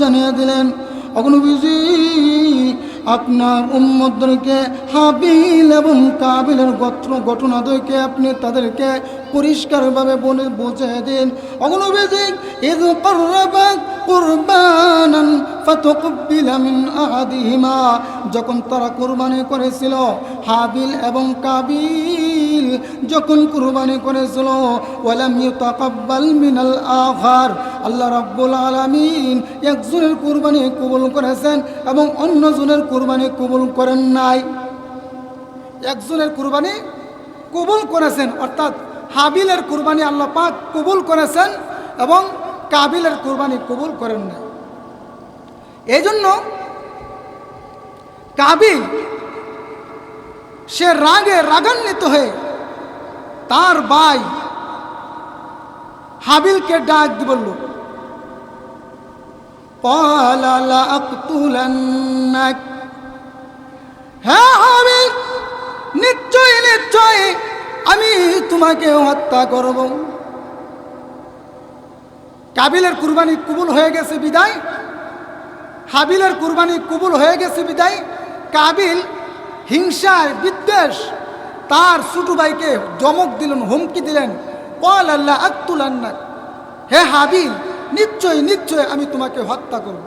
জানিয়ে দিলেন আপনার উম্মদদেরকে হাবিল এবং কাবিলের গোত্র আপনি তাদেরকে পরিষ্কারভাবে বলে বুঝিয়ে দিন। অগ্নবীজি ইদ করবাক কুরবানান যখন তারা কুরবানি করেছিল, হাবিল এবং কাবিল যখন কুরবানি করেছিল, ওয়ালাম ইউতাকাব্বাল মিনাল আখার, আল্লাহ রাব্বুল আলামিন একজনের কুরবানি কবুল করেছেন এবং অন্যজনের কুরবানি কবুল করেন নাই। একজনের কুরবানি কবুল করেছেন, অর্থাৎ হাবিলের কুরবানি আল্লাহ পাক কবুল করেছেন এবং কাবিলের কুরবানি কবুল করেন নাই। এই জন্য কাবিল সে রাগে রাগান্বিত হয়ে তার ভাই হাবিলকে ডাক বলল হ্যাঁ হাবিল নিশ্চয় নিশ্চয় আমি তোমাকে হত্যা করব। কাবিলের কুরবানি কবুল হয়ে গেছে বিদায়। হাবিলের কুরবানি কবুল হয়ে গেছে বিদায়। কাবিল হিংসায় বিদ্বেষ তার ছোট ভাইকে জমক দিলেন, হুমকি দিলেন। কল আল্লাহ, আক্তুল আন্নাক। হে হাবিল নিশ্চয় নিশ্চয় আমি তোমাকে হত্যা করব।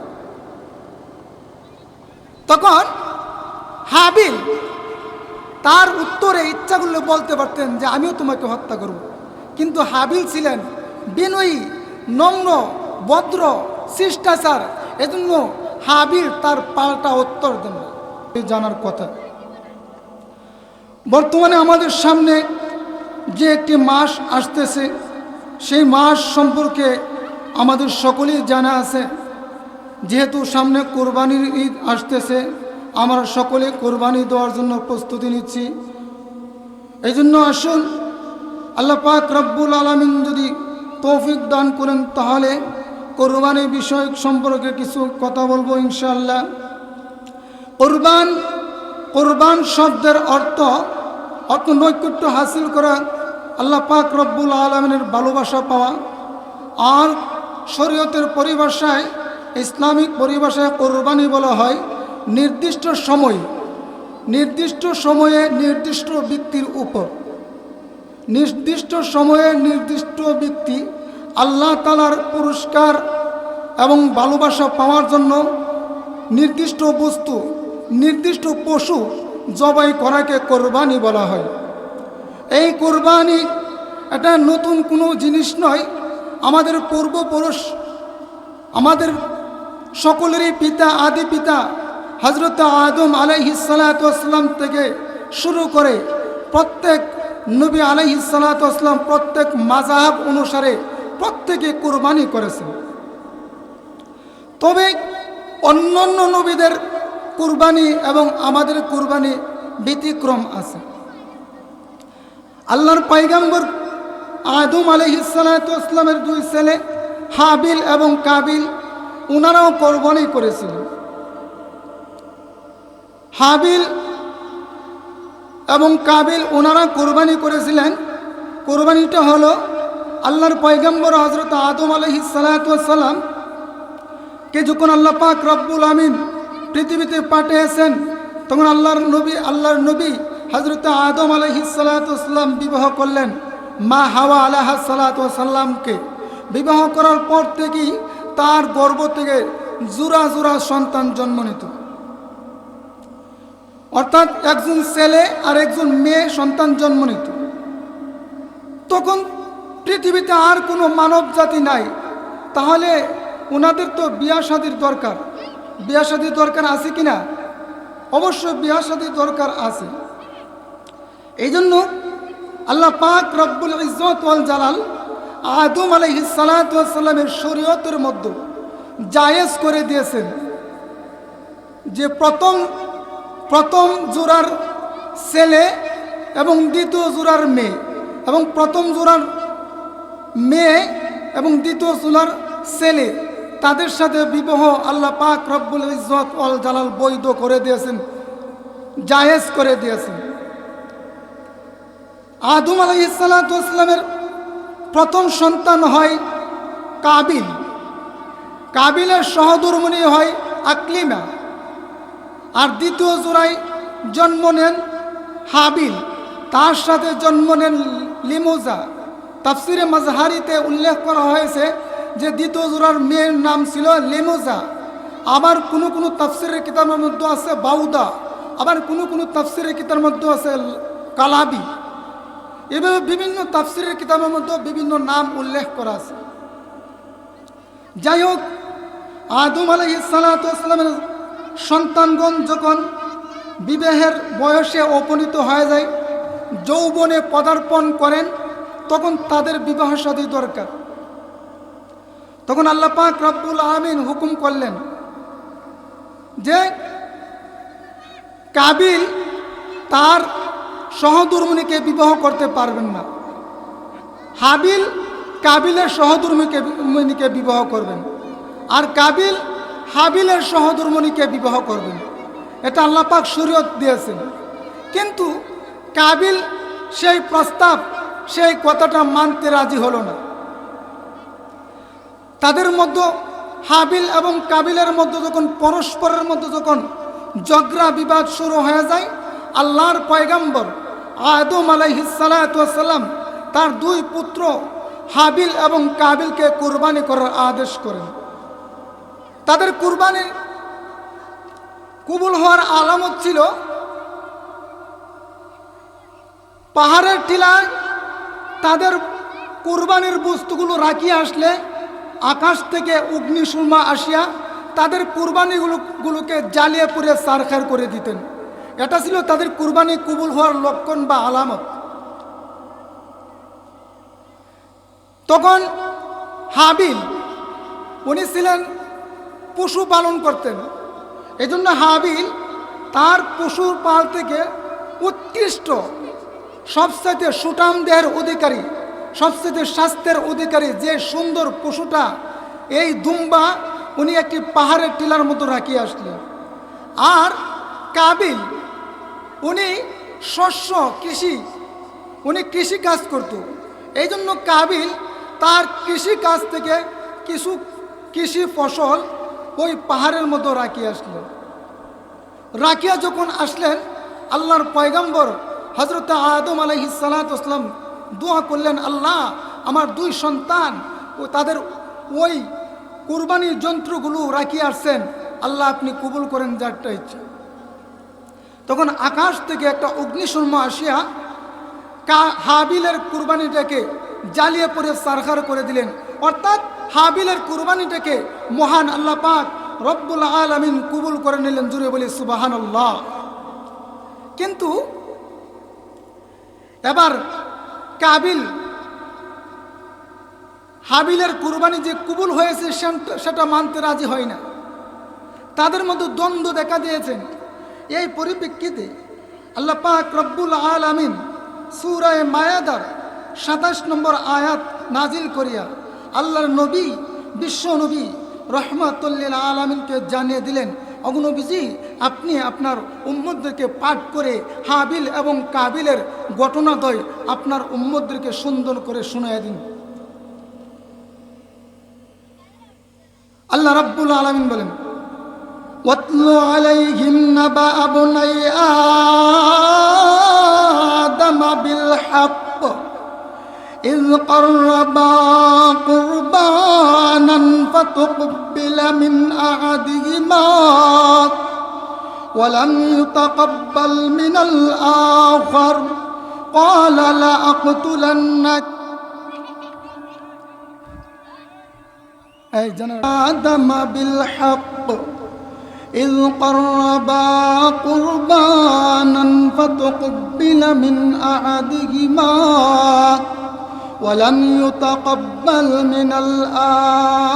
তখন হাবিল তার উত্তরে ইচ্ছা করলে বলতে পারতেন যে আমিও তোমাকে হত্যা করব। কিন্তু হাবিল ছিলেন বিনয়ী, নম্র, ভদ্র, শিষ্টাচার। এজন্য হাবিল তার পাল্টা উত্তর দেন। জানার কথা। বর্তমানে আমাদের সামনে যে একটি মাস আসতেছে, সেই মাস সম্পর্কে আমাদের সকলেই জানা আছে। যেহেতু সামনে কোরবানির ঈদ আসতেছে, আমরা সকলে কোরবানি দেওয়ার জন্য প্রস্তুতি নিচ্ছি। এই জন্য আসুন, আল্লাহ পাক রব্বুল আলমিন যদি তৌফিক দান করেন, তাহলে কোরবানি বিষয়ক সম্পর্কে কিছু কথা বলব ইনশাল্লাহ কোরবান কোরবান শব্দের অর্থ অর্থ নৈকট্য হাসিল করা, আল্লাহ পাক রব্বুল আলমিনের ভালোবাসা পাওয়া। আর শরীয়তের পরিভাষায়, ইসলামিক পরিভাষায় কোরবানি বলা হয় নির্দিষ্ট সময়, নির্দিষ্ট সময়ে নির্দিষ্ট ব্যক্তির উপর। নির্দিষ্ট সময়ে নির্দিষ্ট ব্যক্তি আল্লাহ তালার পুরস্কার এবং ভালোবাসা পাওয়ার জন্য নির্দিষ্ট বস্তু নির্দিষ্ট পশু জবাই করাকে কোরবানি বলা হয়। এই কোরবানি এটা নতুন কোনো জিনিস নয়। আমাদের পূর্বপুরুষ, আমাদের সকলেরই পিতা, আদি পিতা হজরত আদম আলাইহিসালাতাম থেকে শুরু করে প্রত্যেক নবী আলাইহিসালাতাম প্রত্যেক মাজাহাব অনুসারে প্রত্যেকে কোরবানি করেছেন। তবে অন্যান্য নবীদের কুরবানি এবং আমাদের কুরবানি ব্যতিক্রম আছে। আল্লাহর পাইগাম্বর আদম আলহিসালামের দুই ছেলে, হাবিল এবং কাবিল ওনারাও কোরবানি করেছিলেন। হাবিল এবং কাবিল ওনারা কোরবানি করেছিলেন। কোরবানিটা হলো আল্লাহর পয়গম্বর হজরত আদম আলহিসাল্লাম কে যখন আল্লাহ পাক রব্বুল আমিন পৃথিবীতে পাঠিয়েছেন, তখন আল্লাহর নবী আল্লাহর নবী হজরত আদম আলহিসাল্লাম বিবাহ করলেন। মা হাওয়া আলাহ সাল্লাতামকে বিবাহ করার পর থেকেই তার গর্ভ থেকে জোড়া জোড়া সন্তান জন্ম নিত। অর্থাৎ একজন ছেলে আর একজন মেয়ে সন্তান জন্ম নিত। তখন পৃথিবীতে আর কোনো মানব জাতি নাই। তাহলে ওনাদের তো বিয়া শাদির দরকার। বিয়া দরকার আছে কি না অবশ্যই বিয়া দরকার আছে। এই জন্য আল্লাহ পাক রব্বুল ইজত ওয়াল জালাল আদম আলহি সালাতামের শরীয়তের মধ্যে জায়েজ করে দিয়েছেন যে প্রথম প্রথম জোড়ার ছেলে এবং দ্বিতীয় জোড়ার মেয়ে এবং প্রথম জোড়ার মেয়ে এবং দ্বিতীয় জোড়ার ছেলে তাদের সাথে বিবাহ আল্লাহ পাক রব্বুল ইজত অল জালাল বৈধ করে দিয়েছেন, জায়েজ করে দিয়েছেন। আদম আলাইসালামের প্রথম সন্তান হয় কাবিল। কাবিলের সহধর্মণী হয় আকলিমা। আর দ্বিতীয় জোড়ায় জন্ম নেন হাবিল। তার সাথে জন্ম নেন লিমোজা। তাফসিরে মাজহারিতে উল্লেখ করা হয়েছে যে দ্বিতীয় জোড়ার মেয়ের নাম ছিল লিমোজা। আবার কোনো কোনো তাফসিরের কিতাবের মধ্যে আছে বাউদা। আবার কোনো কোনো তাফসিরের কিতাবের মধ্যে আছে কালাবি। এভাবে বিভিন্ন তাফসিরের কিতাবের মধ্যে বিভিন্ন নাম উল্লেখ করা আছে। যাই হোক, আদম আলহ সালাতামের সন্তানগণ যখন বিবাহের বয়সে উপনীত হয়ে যায়, যৌবনে পদার্পণ করেন, তখন তাদের বিবাহ সাদী দরকার। তখন আল্লাহ পাক রব্বুল আমিন হুকুম করলেন যে কাবিল তার সহধর্মিনীকে বিবাহ করতে পারবেন না। হাবিল কাবিলের সহধর্মীকে বিবাহ করবেন। আর কাবিল হাবিলের সহধর্মণীকে বিবাহ করবেন। এটা আল্লাহ পাক শরীয়ত দিয়েছেন। কিন্তু কাবিল সেই প্রস্তাব, সেই কথাটা মানতে রাজি হলো না। তাদের মধ্যে হাবিল এবং কাবিলের মধ্যে যখন, পরস্পরের মধ্যে যখন জগরা বিবাদ শুরু হয়ে যায়, আল্লাহর পয়গাম্বর আদম আলাইহিসালাম তার দুই পুত্র হাবিল এবং কাবিলকে কুরবানি করার আদেশ করেন। তাদের কুরবানি কবুল হওয়ার আলামত ছিল পাহাড়ের টিলায় তাদের কুরবানির বস্তুগুলো রাখিয়ে আসলে আকাশ থেকে অগ্নি অগ্নিসুরমা আসিয়া তাদের কুরবানিগুলো গুলোকে জ্বালিয়ে পুড়ে সারখার করে দিতেন। এটা ছিল তাদের কুরবানি কবুল হওয়ার লক্ষণ বা আলামত। তখন হাবিল, উনি ছিলেন পশু পালন করতেন। এই জন্য হাবিল তার পশুর পাল থেকে উৎকৃষ্ট সবসাথে সুটাম দেহের অধিকারী। সবচেয়ে স্বাস্থ্যের অধিকারী যে সুন্দর পশুটা, এই দুম্বা, উনি একটি পাহাড়ের টিলার মতো রাখিয়ে আসলেন। আর কাবিল, উনি শস্য, কৃষি, উনি কৃষি কাজ করত। এই জন্য কাবিল তার কৃষি কাজ থেকে কিছু কৃষি ফসল ওই পাহাড়ের মতো রাখিয়ে আসলেন। রাখিয়া যখন আসলেন, আল্লাহর পয়গম্বর হজরত আদম আলহি সালাতাম দোয়া করলেন, আল্লাহ, আমার দুই সন্তান ও তাদের ওই কুরবানির যন্ত্রগুলো রাখিয়ে আসছেন। আল্লাহ, আপনি কবুল করেন যারটা ইচ্ছা। তখন আকাশ থেকে একটা অগ্নিশর্মা আসিয়া কা হাবিলের কুরবানিটাকে জ্বালিয়ে পড়ে সারখার করে দিলেন। অর্থাৎ হাবিলের কুরবানিটাকে মহান আল্লাহ পাক রব্বুল আলমিন কবুল করে নিলেন জুড়ে বলি সুবাহান আল্লাহ কিন্তু এবার কাবিল। হাবিলের কুরবানি যে কবুল হয়েছে সেটা মানতে রাজি হয় না। তাদের মধ্যে দ্বন্দ্ব দেখা দিয়েছেন। এই পরিপ্রেক্ষিতে আল্লাহ পাক রব্বুল আলমিন সুরায় মায়াদার সাতাশ নম্বর আয়াত নাজিল করিয়া আল্লাহর নবী, বিশ্ব নবী রহমাতুল্লিল আলমিনকে জানিয়ে দিলেন অগ্নবীজি আপনি আপনার উম্মদদেরকে পাঠ করে হাবিল এবং কাবিলের ঘটনাদয় আপনার উম্মদদেরকে সুন্দর করে শুনিয়ে দিন আল্লাহ রাব্বুল আলমিন বলেন واتل عليهم نبأ بني آدم بالحق إذ قربا قربانا فتقبل من أحدهما ولم يتقبل من الآخر. قال لأقتلنك. أي آدم بالحق. إذ قربا قربانا فتقبل من أحدهما. ولم يتقبل من الآخر.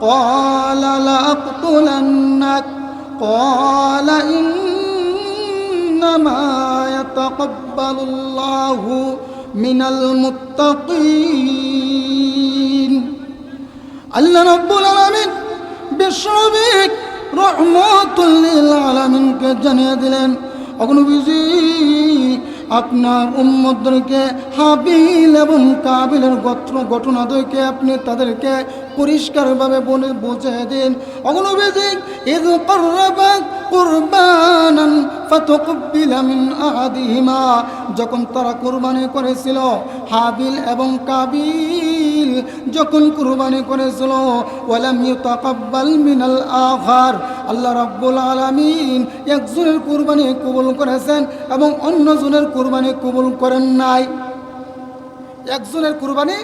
قال لأقتلنك. قال إنما يتقبل الله من المتقين الله رب العالمين বিশ্ববিক রহমতুল্লিল আলমিনকে জানিয়ে দিলেন অগ্নবীজি আপনার উম্মদদেরকে হাবিল এবং কাবিলের গোত্র ঘটনাদয়কে আপনি তাদেরকে পরিষ্কারভাবে বলে বুঝে দিন। অগণবেদিক ইদ করবাক কুরবানান মিন আহাদিহিমা। যখন তারা কুরবানি করেছিল, হাবিল এবং কাবিল যখন কুরবানি করেছিল, ওয়ালাম ইউতাকাব্বাল মিনাল আখার আল্লাহ রাব্বুল আলামিন একজনের কুরবানি কবুল করেছেন এবং অন্যজনের কুরবানি কবুল করেন নাই। একজনের কুরবানি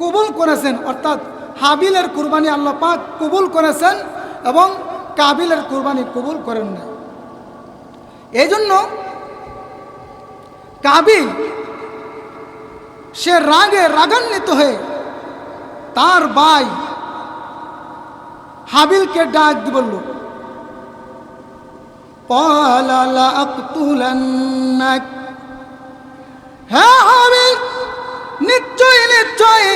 কবুল করেছেন, অর্থাৎ হাবিলের কুরবানি আল্লাহ পাক কবুল করেছেন এবং কাবিলের কুরবানি কবুল করেন নাই। এই জন্য কাবিল সে রাগে রাগান্বিত হয়ে তার ভাই হাবিলকে ডাক বলল পলালা আক্তুলান্নাক হ্যাঁ হাবিল নিশ্চয় নিশ্চয়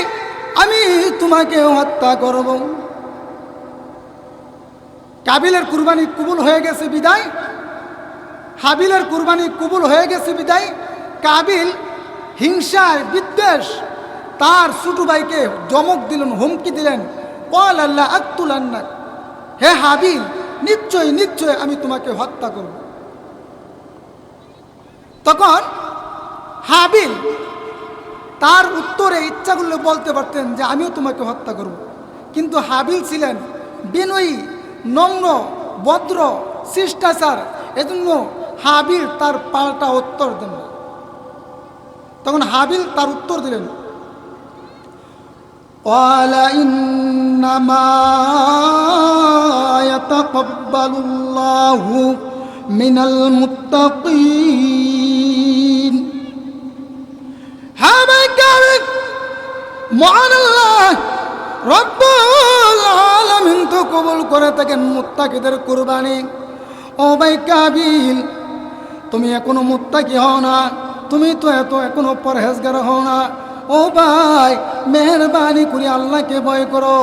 আমি তোমাকে হত্যা করব। কাবিলের কুরবানি কবুল হয়ে গেছে বিদায়। হাবিলের কুরবানি কবুল হয়ে গেছে বিদায়। কাবিল হিংসায় বিদ্বেষ তার ছোটো ভাইকে জমক দিলেন, হুমকি দিলেন। কল আল্লাহ আক্তুল আন্নাক হে হাবিল নিশ্চয় নিশ্চয় আমি তোমাকে হত্যা করব। তখন হাবিল তার উত্তরে ইচ্ছা করলে বলতে পারতেন যে আমিও তোমাকে হত্যা করব। কিন্তু হাবিল ছিলেন বিনয়ী, নম্র, ভদ্র, শিষ্টাচার, এজন্য হাবিল তার পাল্টা উত্তর দেন। তখন হাবিল তার উত্তর দিলেন قال إنما يتقبل الله من المتقين হ্যাঁ ভাই কাবিল মহান আল্লাহ রব্বুল আলামিন তো কবুল করে থাকেন মুত্তাকিদের কুরবানি ও ভাই কাবিল তুমি এখনো মুত্তাকি হও না তুমি তো এত এখনো পরহেজগার হও না ও ভাই, মেহরবানি করে, আল্লাহকে ভয় করো,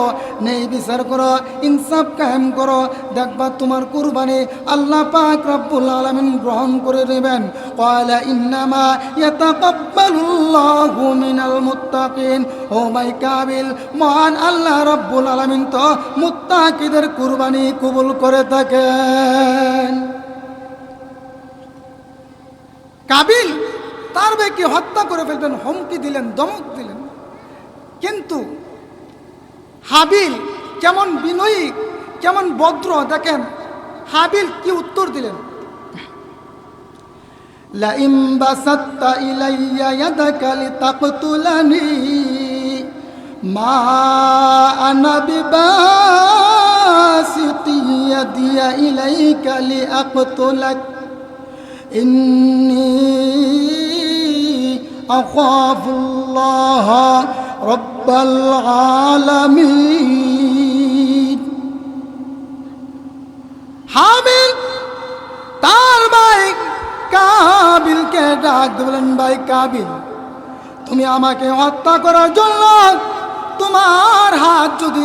নেই বিচার করো, ইনসাফ কায়েম করো, দেখবা তোমার কুরবানি আল্লাহ পাক রব্বুল আলামিন গ্রহণ করে নেবেন ক্বালা ইন্নামা ইয়াতাকাব্বালুল্লাহু মিনাল মুত্তাকিন। ও ভাই কাবিল, মহান আল্লাহ রব্বুল আলামিন তো মুত্তাকিদের কুরবানি কবুল করে থাকেন। কাবিল তার ভাইকে হত্যা করে ফেলবেন হুমকি দিলেন দমক দিলেন কিন্তু হাবিল কেমন বিনয়ী কেমন ভদ্র দেখেন হাবিল কি উত্তর দিলেন لئن بسطت إلي يدك لتقتلني ما أنا بباسط يدي إليك لأقتلك إني أخاف الله رب العالمين হাবিল তার ভাই কাবিলকে ডাক দিলেন ভাই কাবিল তুমি আমাকে হত্যা করার জন্য তোমার হাত যদি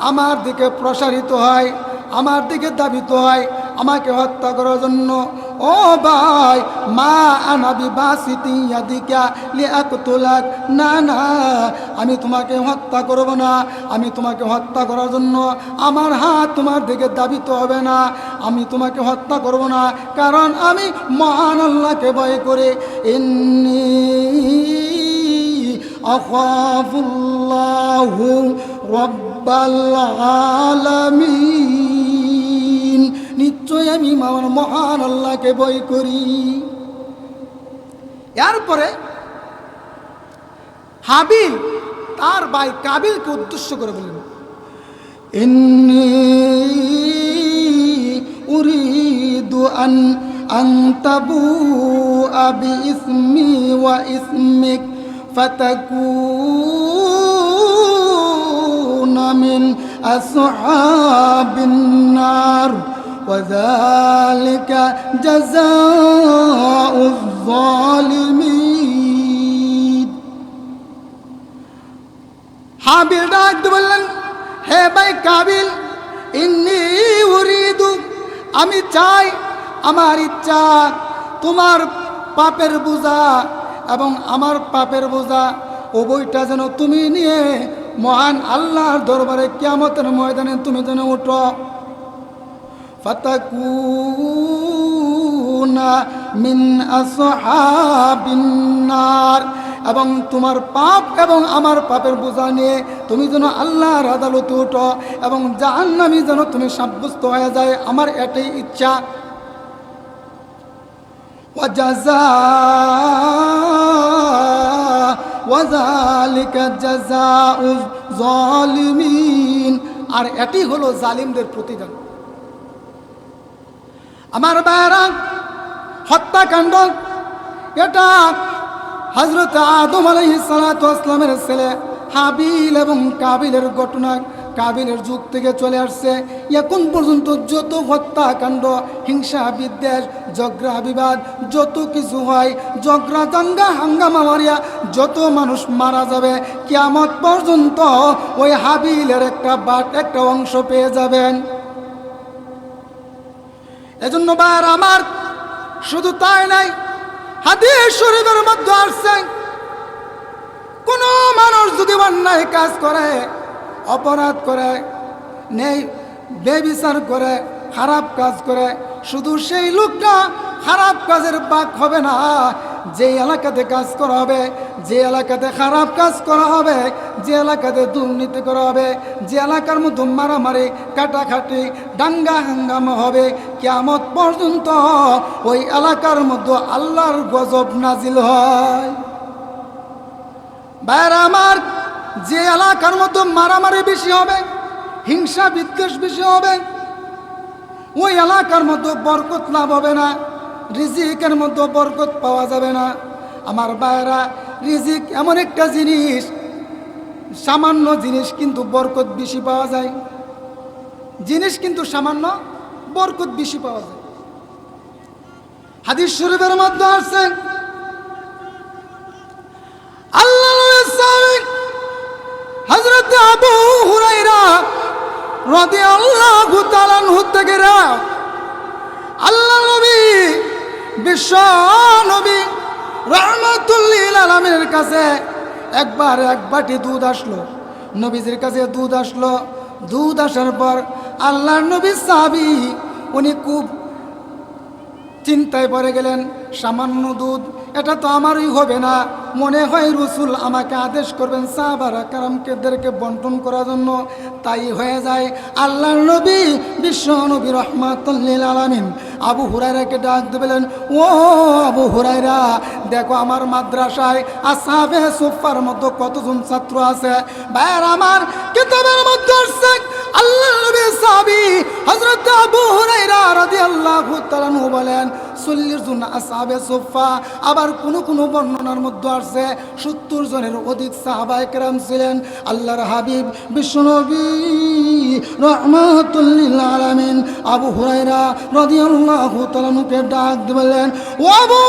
আমার দিকে প্রসারিত হয় আমার দিকে দাবিত হয় আমাকে হত্যা করার জন্য ও ভাই, মা আনাবি বাসিতি ইয়াদিকা লিয়াকতুলাক না না, আমি তোমাকে হত্যা করব না। আমি তোমাকে হত্যা করার জন্য আমার হাত তোমার দিকে দাবিত হবে না। আমি তোমাকে হত্যা করব না, কারণ আমি মহান আল্লাহকে ভয় করে। ইন্নি আখাফুল্লাহু রব্বাল আলামিন। নিশ্চয় আমি আমার মহান আল্লাহকে বই করি। এরপরে হাবিল, তার ভাই কাবিলকে উদ্দেশ্য করে বললেন উরিদু আন আন্তাবু আবি ইসমি ওয়া ইসমিক, ফাতাকুনা মিন আসহাবিন নার। وذلك جزاء الظالمين হাবিল ডাক দিয়ে বললেন হে ভাই কাবিল ইন্নি উরিদু আমি চাই আমার ইচ্ছা তোমার পাপের বোঝা এবং আমার পাপের বোঝা উভয়টা যেন তুমি নিয়ে মহান আল্লাহর দরবারে কিয়ামতের ময়দানে তুমি যেন উঠো ফাতাকুনা মিন আসহাবিন নার এবং তোমার পাপ এবং আমার পাপের বোঝা নিয়ে তুমি যেন আল্লাহর আদালতে উঠো এবং জাহান্নামি যেন তুমি সাব্যস্ত হয়ে যায় আমার এটাই ইচ্ছা وجزاء وذلك جزاء الظالمين আর এটি হলো জালিমদের প্রতিদান আমার বায়রা হত্যাকাণ্ড এটা হজরত আদম আলহিসালামের ছেলে হাবিল এবং কাবিলের ঘটনা। কাবিলের যুগ থেকে চলে আসছে। এখন পর্যন্ত যত হত্যাকাণ্ড হিংসা বিদ্বেষ, ঝগড়া বিবাদ, যত কিছু হয়, ঝগড়া, দাঙ্গা, হাঙ্গামা, মারিয়া, যত মানুষ মারা যাবে, কিয়ামত পর্যন্ত ওই হাবিলের একটা বাট, একটা অংশ পেয়ে যাবেন। এজন্য বার আমার শুধু তাই নাই, হাদিস শরীফের মধ্যে আসছে, কোন মানুষ যদি অন্যায় কাজ করে, অপরাধ করে, নেই, বেবিচার করে, খারাপ কাজ করে, শুধু সেই লোকটা খারাপ কাজের বাক হবে না যে এলাকাতে কাজ করা হবে যে এলাকাতে খারাপ কাজ করা হবে, যে এলাকাতে দুর্নীতি করা হবে, যে এলাকার মধ্যে মারামারি কাটাখাটি দাঙ্গা হাঙ্গামা হবে কেমত পর্যন্ত ওই এলাকার মধ্যে আল্লাহর গজব নাজিল হয়। বাইরে আমার, যে এলাকার মধ্যে মারামারি বেশি হবে, হিংসা বিদ্বেষ বেশি হবে, ওই এলাকার মধ্যে বরকত লাভ হবে না, রিজিকের মধ্যে বরকত পাওয়া যাবে না। আমার বায়রা রিজিক এমন একটা জিনিস, সামান্য জিনিস কিন্তু বরকত বেশি পাওয়া যায়। জিনিস কিন্তু সামান্য বরকত বেশি পাওয়া যায়। হাদিস শরীফের মধ্যে আসছেন আল্লাহ হজরত আবু হুরাইরা রদি আল্লাহ তালানহু থেকে আল্লাহ নবী, বিশ্ব নবী রহমতুল্লিল আলমের কাছে একবার এক বাটি দুধ আসলো। নবীজির কাছে দুধ আসলো। দুধ আসার পর আল্লাহ নবী সাবি উনি খুব চিন্তায় পড়ে গেলেন, সামান্য দুধ এটা তো আমারই হবে না। মনে হয় রসুল আমাকে আদেশ করবেন সাহাবারা কারামকেদেরকে বন্টন করার জন্য। তাই হয়ে যায় আল্লাহ নবী, বিশ্ব নবী রহমাতুল্লিল আলমিন। আবু হুরাইরাকে ডাক দেবেলেন ও আবু হুরাইরা দেখো আমার মাদ্রাসায় আর আসাবে সুফার মতো কতজন ছাত্র আছে। ভাইয়ার আমার কিতাবের মধ্যে আল্লাহ নবী সাহাবী হযরত আবু হুরাইরা রাদিয়াল্লাহু তাআলা বলেন চল্লিশ জন আসাবে সোফা, আবার কোনো কোনো বর্ণনার মধ্যে আসছে, সত্তর জনের অধিক সাহাবায় কেরাম ছিলেন আল্লাহর হাবিব আলামিন। আবু হুরাইরা রাদিয়াল্লাহু ডাক দিলেন ও আবু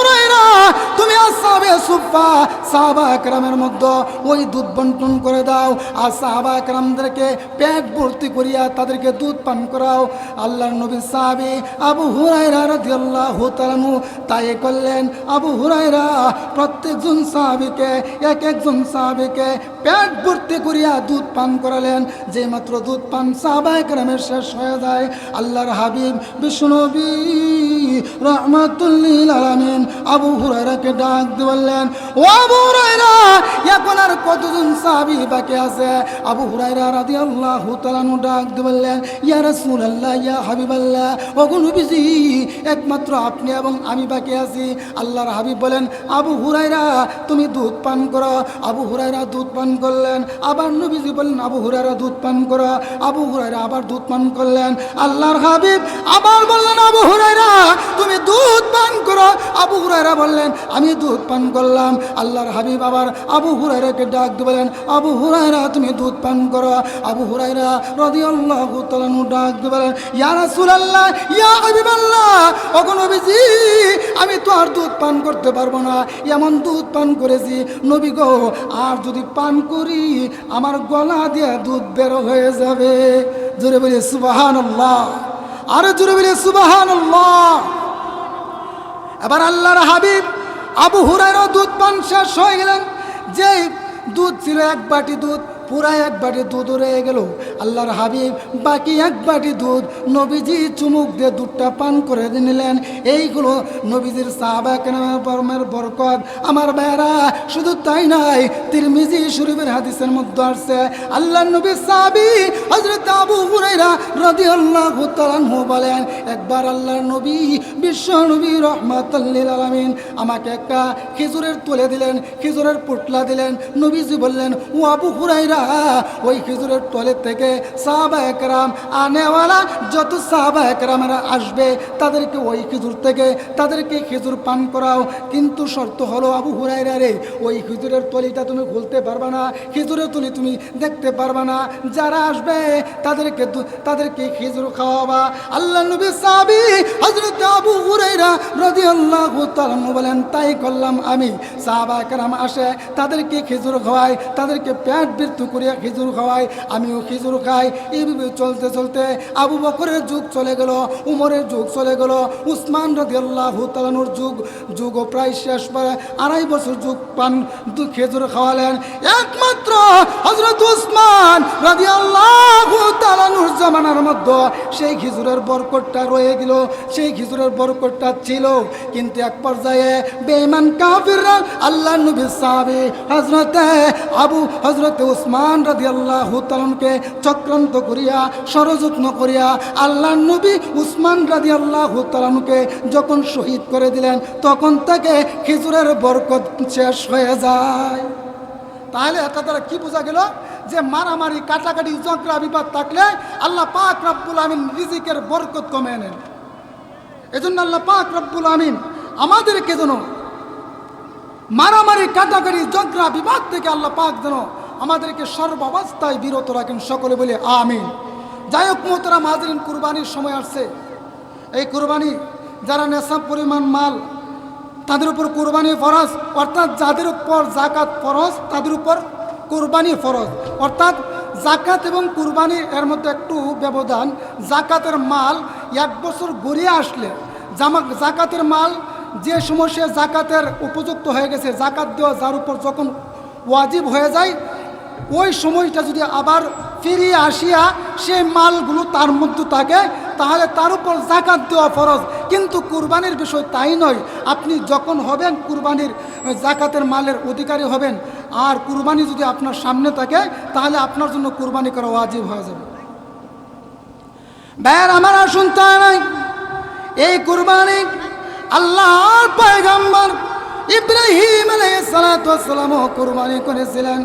তুমি আসাবে সোফা? সাহাবা কেরামের মধ্যে ওই দুধ বন্টন করে দাও, আর সাহাবা কেরামদেরকে পেট ভর্তি করিয়া তাদেরকে দুধ পান করাও। আল্লাহর নবী সাহাবি আবু হুরাইরা রাদিয়াল্লাহু তাআলাহু তাই করলেন আবু হুরাইরা প্রত্যেকজন সাহাবিকে, এক একজন সাহাবিকে পেট ভর্তি করিয়া দুধ পান করালেন। যে মাত্র দুধ পান সাহাবায়ে কেরামের শেষ হয়ে যায়। আল্লাহর হাবিব বিষ্ণুনবী রহমাতুল্লিল আলামিন আবু হুরাইরাকে ডাক বললেন ও আবু হুরাইরা এখন আর কতজন সাহাবী বাকি আছে? আবু হুরাইরা রাদি আল্লাহ তাআলা ডাক বললেন ইয়া রাসূলুল্লাহ, ইয়া হাবিবাল্লাহ, ওগো নবীজি, একমাত্র আপনি এবং আমি বাকি আছি। আল্লাহর হাবিব বলেন, আবু হুরাইরা তুমি দুধ পান করো। আবু হুরাইরা দুধ পান করলেন। আবার নবীজি বললেন, আবু হুরাইরা দুধ পান করো। আবু হুরাইরা আবার দুধ পান করলেন। আল্লাহর হাবিব আবার বললেন, আবু হুরাইরা তুমি দুধ পান করো। আবু হুরাইরা বললেন, আমি দুধ পান করলাম। আল্লাহর হাবিব আবার আবু হুরাইরাকে ডাক বলেন, আবু হুরাইরা তুমি দুধ পান করো। আবু হুরাইরা রাদিয়াল্লাহু তাআলা ডাক বলেন, ইয়া রাসূলুল্লাহ, ইয়া হাবিবাল্লাহ, ওগো নবীজি আমি তো আর দুধ পান করতে পারব না। এমন দুধ পান করেছি, নবী গো, আর যদি পান করি, আমার গলা দিয়ে দুধ বের হয়ে যাবে। জোরে বলি সুবাহান আরও জোরে বলি সুবাহান এবার আল্লাহর হাবিব আবু হুরাইরও দুধ পান শেষ হয়ে গেলেন। যে দুধ ছিল এক বাটি দুধ পুরা এক বাটি দুধ রয়ে গেল। আল্লাহর হাবিব বাকি এক বাটি দুধ নবীজি চুমুক দিয়ে দুধটা পান করে নিলেন। এইগুলো নবীজির সাহাবা কেনামের বরকত। আমার বেড়া শুধু তাই নাই তিরমিজি শরীফের হাদিসের মধ্যে আসছে আল্লাহ নবী সাহাবি হজরত আবু হুরাইরা রাদিয়াল্লাহু তাআলা বলেন, একবার আল্লাহর নবী, বিশ্ব নবী রহমাতাল্লিল আলামিন আমাকে একটা খেজুরের তুলে দিলেন, খেজুরের পুটলা দিলেন। নবীজি বললেন, ও আবু হুরাইরা ওই খেজুরের তলের থেকে সাহাবা আনেওয়ালা যত সাহাবা আসবে, তাদেরকে ওই খেজুর থেকে, তাদেরকে খেজুর পান করাও। কিন্তু শর্ত হলো, আবু হুরাইরা রে, ওই খেজুরের তলিটা তুমি খুলতে পারবা না, খেজুরের তলি তুমি দেখতে পারবা না। যারা আসবে, তাদেরকে তাদেরকে খেজুর খাওয়াবা। আল্লাহ নবী সাহাবি হযরত আবু হুরাইরা রাদিয়াল্লাহু তাআলা বলেন, তাই করলাম আমি। সাহাবা আসে, তাদেরকে খেজুর খাওয়াই তাদেরকে পেট বৃত্ত করিয়া খেজুর খাওয়াই আমিও খেজুর খাই। এইভাবে চলতে চলতে আবু বকরের যুগ চলে গেল, উমরের যুগ চলে গেল, উসমান রাদিয়াল্লাহু তাআলার যুগ, যুগও প্রায় শেষ পরে আড়াই বছর যুগ পান, দু খেজুর খাওয়ালেন। একমাত্র হজরত উসমান রাদিয়াল্লাহু তাআলার জামানার মধ্যে সেই খেজুরের বরকতটা রয়ে গেল, সেই খেজুরের বরকতটা ছিল। কিন্তু এক পর্যায়ে বেঈমান কাফিররা আল্লাহ নবী সাহাবী হযরতে আবু, হযরতে উসমান রাদিয়াল্লাহু তাআলাকে চক্রান্ত করিয়া, ষড়যত্ন করিয়া আল্লাহ নবী উসমান রাজি আল্লাহ তাআলাকে যখন শহীদ করে দিলেন, তখন তাকে খেজুরের বরকত শেষ হয়ে যায়। তাহলে এটা দ্বারা কি বোঝা গেল? যে মারামারি, কাটাকাটি ঝগড়া বিবাদ থাকলে আল্লাহ পাক রব্বুল আমিন রিজিকের বরকত কমে নেন। এজন্য আল্লাহ পাক রব্বুল আমিন আমাদেরকে যেন মারামারি, কাটাকাটি ঝগড়া বিবাদ থেকে আল্লাহ পাক যেন আমাদেরকে সর্বাবস্থায় বিরত রাখেন সকলে বলে আমিন। যাই হোক মোতরা মাহাজরিন কুরবানির সময় আসছে। এই কুরবানি যারা নেশা পরিমাণ মাল, তাদের উপর কোরবানি ফরজ, অর্থাৎ যাদের উপর জাকাত ফরজ, তাদের উপর কোরবানি ফরজ। অর্থাৎ জাকাত এবং কুরবানি এর মধ্যে একটু ব্যবধান। জাকাতের মাল এক বছর গড়িয়ে আসলে, জামা জাকাতের মাল যে সময় সে জাকাতের উপযুক্ত হয়ে গেছে জাকাত দেওয়া যার উপর যখন ওয়াজিব হয়ে যায় ওই সময়টা যদি আবার ফিরিয়ে আসিয়া সেই মালগুলো তার মধ্যে থাকে, তাহলে তার উপর জাকাত দেওয়া ফরজ। কিন্তু কুরবানির বিষয় তাই নয়। আপনি যখন হবেন কুরবানির জাকাতের মালের অধিকারী হবেন। আর কুরবানি যদি আপনার সামনে থাকে, তাহলে আপনার জন্য কুরবানি করা ওয়াজিব হয়ে যাবে। ভাইয়ার আমার শুনতে হয় নাই? এই কুরবানি আল্লাহর ইব্রাহিম আলাইহিস সালাতু ওয়াস সালামও কুরবানি করেছিলেন।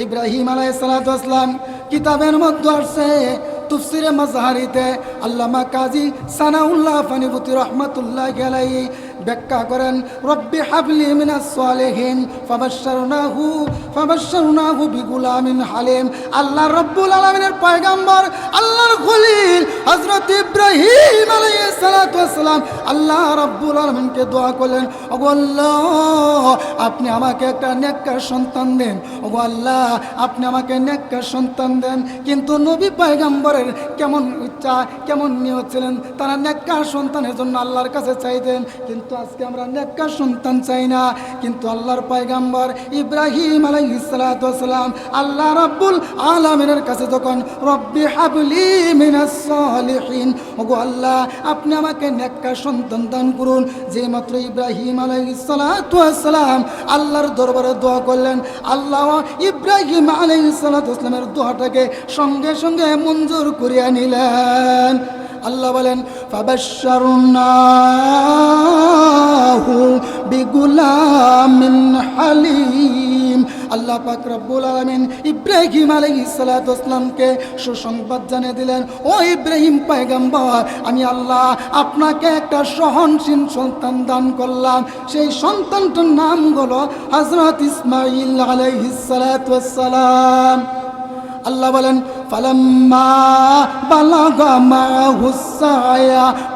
ইব্রাহিম আলাইসালাম কিতাবের মধ্যে আসছে তুফসিরে মজাহারিতে আল্লামা কাজী সানাউল্লাহ ফানিবুতি রহমতুল্লাহ গেলাই ব্যাখ্যা করেন, রব্বি হাবলি মিনাস সালেহিন, ফাবাশশারনাহু ফাবাশশারনাহু বিগুলামিন হালিম। আল্লাহ রব্বুল আলামিনের পয়গাম্বর, আল্লাহর খলিল হযরত ইব্রাহিম আলাইহিস সালাতু ওয়াস সালাম। আল্লাহ রব্বুল আলামিনকে দোয়া করলেন, ওগো আল্লাহ, আপনি আমাকে একটা নেককার সন্তান দেন। ওগো আল্লাহ, আপনি আমাকে নেককার সন্তান দেন। কিন্তু নবী পয়গাম্বরের কেমন ইচ্ছা কেমন নিয়ত ছিলেন? তারা নেককার সন্তানের জন্য আল্লাহর কাছে চাইতেন। কিন্তু আজকে আমরা নেককার সন্তান চাই না। কিন্তু আল্লাহর পয়গাম্বর ইব্রাহিম আলাইহিসসালাম আল্লাহ রাব্বুল আলামিনের কাছে যখন, রব্বি হাবলি মিনাস সালিহিন ওগো আল্লাহ, আপনি আমাকে নেককার সন্তান দান করুন। যে মাত্র ইব্রাহিম আলাইহিসসালাম আল্লাহর দরবারে দোয়া করলেন, আল্লাহ ইব্রাহিম আলাইহিসসালামের দোয়াটাকে সঙ্গে সঙ্গে মঞ্জুর করিয়া নিলেন। আল্লাহ বলেন আল্লাহ পাক রব্বুল আলামিন ইব্রাহিম আলাইহিস সালাতু ওয়াসসালামকে সুসংবাদ জানিয়ে দিলেন, ও ইব্রাহিম পয়গম্বর, আমি আল্লাহ আপনাকে একটা সহনশীল সন্তান দান করলাম। সেই সন্তানটার নাম হলো আলাইহিস সালাতু ওয়াসসালাম আল্লাহ বলেন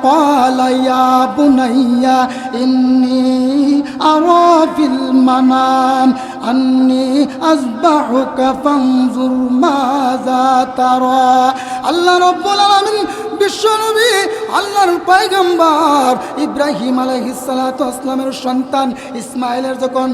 ক্বালা বুনাইয়া ইন্নী আল্লাহ রাব্বুল বিশ্বনবী আল্লাহর পয়গম্বর ইব্রাহিম সন্তান ইসমাইলের যখন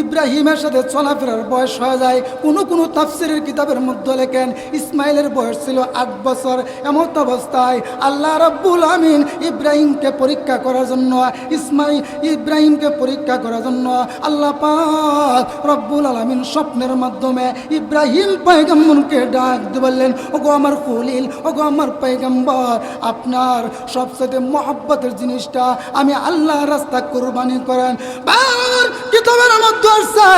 ইব্রাহিমের সাথে চলাফেরার বয়স হয়ে যায়। কোনো কোনো তাফসিরের কিতাবের মধ্যে লেখেন, ইসমাইলের বয়স ছিল আট বছর। এমত অবস্থায় আল্লাহ রব্বুল আমিন ইব্রাহিমকে পরীক্ষা করার জন্য ইসমাইল ইব্রাহিমকে পরীক্ষা করার জন্য আল্লাহ পাক রব্বুল আলমিন স্বপ্নের মাধ্যমে ইব্রাহিম পয়গম্বরকে ডাক বললেন, ওগো আমার ফুলিল ওগো আমার পয়গম্বর, আপনার সবচেয়ে মহব্বতের জিনিসটা আমি আল্লাহ রাস্তা কুরবানি করেন। কিতাবের মধ্যে আসছে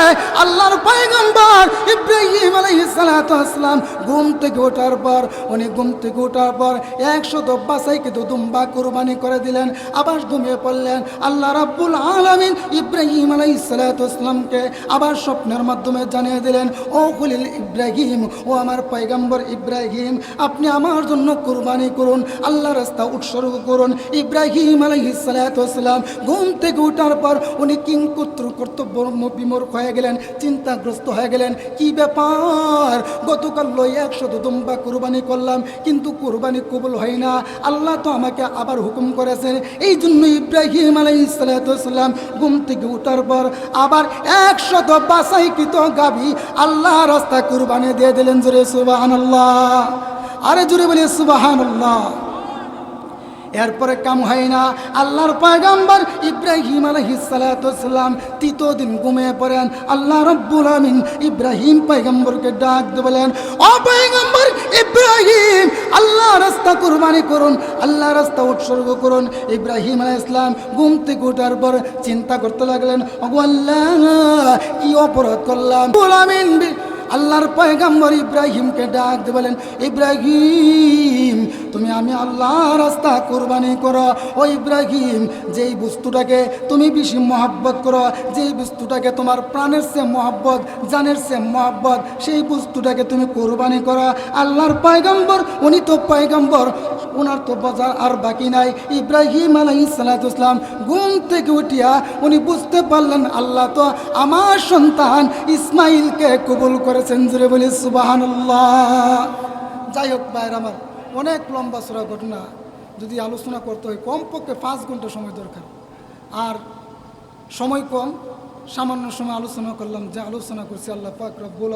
আল্লাহর পয়গম্বর ইব্রাহিম আসসালাম ঘুম থেকে ওঠার পর, উনি ঘুম থেকে ওঠার পর একশত বাসাইকে দুদুম্বা কুরবানি করে দিলেন, আবার ঘুমিয়ে পড়লেন। আল্লাহ রাব্বুল আলামিন ইব্রাহিম আসসালামকে আবার স্বপ্নের মাধ্যমে জানিয়ে দিলেন, ও খলিল ইব্রাহিম, ও আমার পয়গম্বর ইব্রাহিম, আপনি আমার জন্য কুরবানি করুন আল্লাহ রাস্তা উৎসর্গ করুন। ইব্রাহিম আসসালাম ঘুম থেকে ওঠার পর উনি কিংকুত্র কর্তব্য বিমূর হয়ে গেলেন, চিন্তাগ্রস্ত হয়ে গেলেন, কি ব্যাপার? গতকাল লই একশো দুম্বা কুরবানি করলাম, কিন্তু কুরবানি কবুল হয় না। আল্লাহ তো আমাকে আবার হুকুম করেছেন, এই জন্য ইব্রাহিম আলাইসালাম ঘুম থেকে উঠার পর আবার একশত বাসাইকৃত গাভী আল্লাহ রাস্তা কুরবানি দিয়ে দিলেন। জোরে সুবাহান আরে জোরে বলি সুবাহান এরপরে কাম হয় না। আল্লাহর পয়গাম্বর ইব্রাহিম আলহিসাল্লাম তৃতীয় দিন ঘুমিয়ে পড়েন। আল্লাহ রব্বুল আমিন ইব্রাহিম পয়গম্বরকে ডাক বলেন, ও পয়গম্বর ইব্রাহিম আল্লাহ রাস্তা কুরবানি করুন আল্লাহ রাস্তা উৎসর্গ করুন। ইব্রাহিম আলাহ ইসলাম ঘুম থেকে ওঠার পর চিন্তা করতে লাগলেন, ওগো আল্লাহ, কি অপরাধ করলাম? আমিন আল্লাহর পয়গাম্বর ইব্রাহিমকে ডাক দিয়ে বলেন, ইব্রাহিম, তুমি আমি আল্লাহ রাস্তা কোরবানি করো। ও ইব্রাহিম, যেই বস্তুটাকে তুমি বেশি মহাব্বত করো, যেই বস্তুটাকে তোমার প্রাণের সে মহাব্বত, জানের সে মহাব্বত, সেই বস্তুটাকে তুমি কোরবানি করো। আল্লাহর পয়গাম্বর, উনি তো পয়গম্বর ওনার তো বাজার আর বাকি নাই। ইব্রাহিম আলাই সালাতাম ঘুম থেকে উঠিয়া উনি বুঝতে পারলেন, আল্লাহ তো আমার সন্তান ইসমাইলকে কবুল করেছেন জুড়ে বলি সুবাহান যাই হোক ভাইয়ের আমার, অনেক লম্বা সরা ঘটনা। যদি আলোচনা করতে হয়, কমপক্ষে পাঁচ ঘণ্টা সময় দরকার। আর সময় কম, সামান্য সময় আলোচনা করলাম, যে আলোচনা করছি আল্লাহ পাক রব্বুল